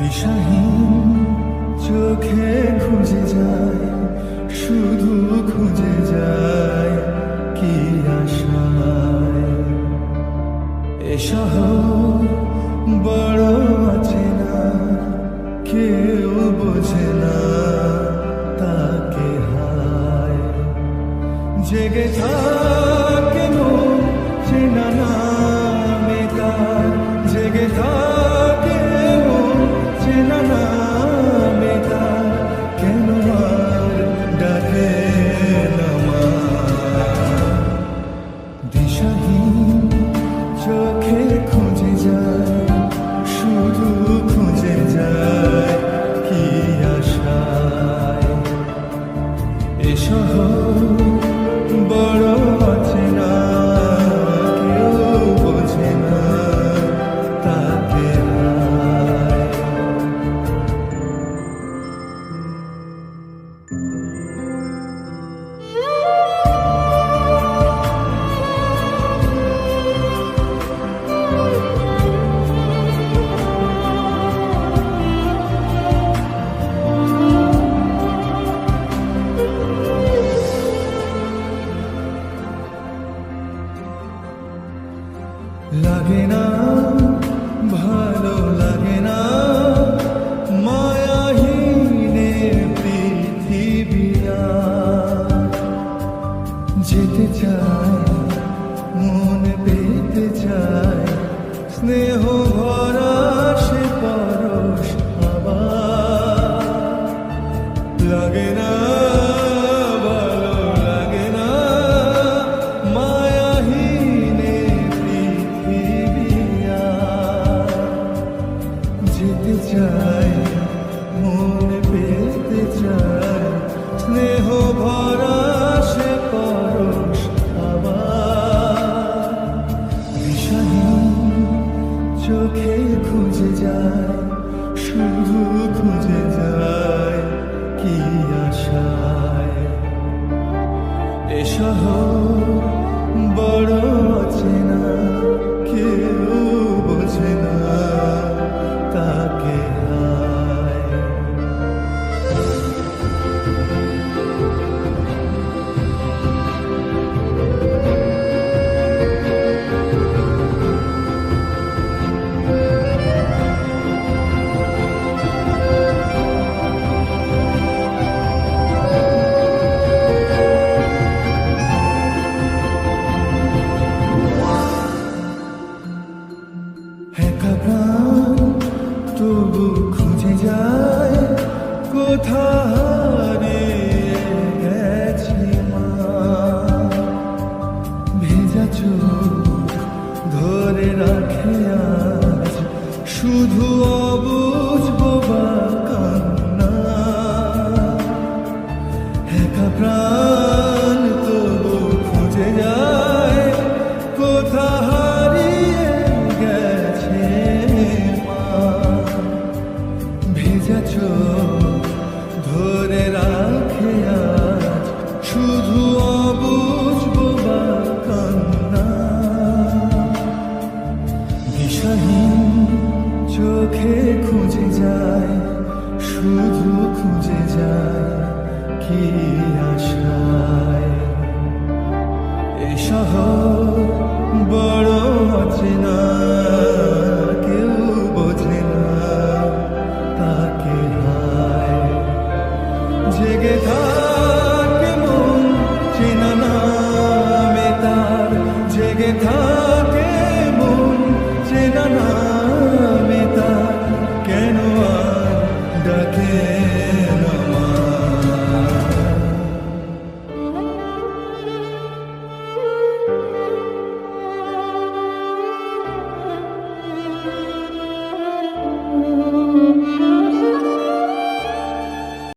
দিশাহীন চোখে খুঁজে যায় শুধু খুঁজে যায় কি আশায়। এসহ সহ বড় আছে লাগে না ভালো লাগে die. খুঁজে যায় কোথা গেছে ভেজা চোখ ধরে রাখে আজ শুধু যাচ্ছ ধরে রা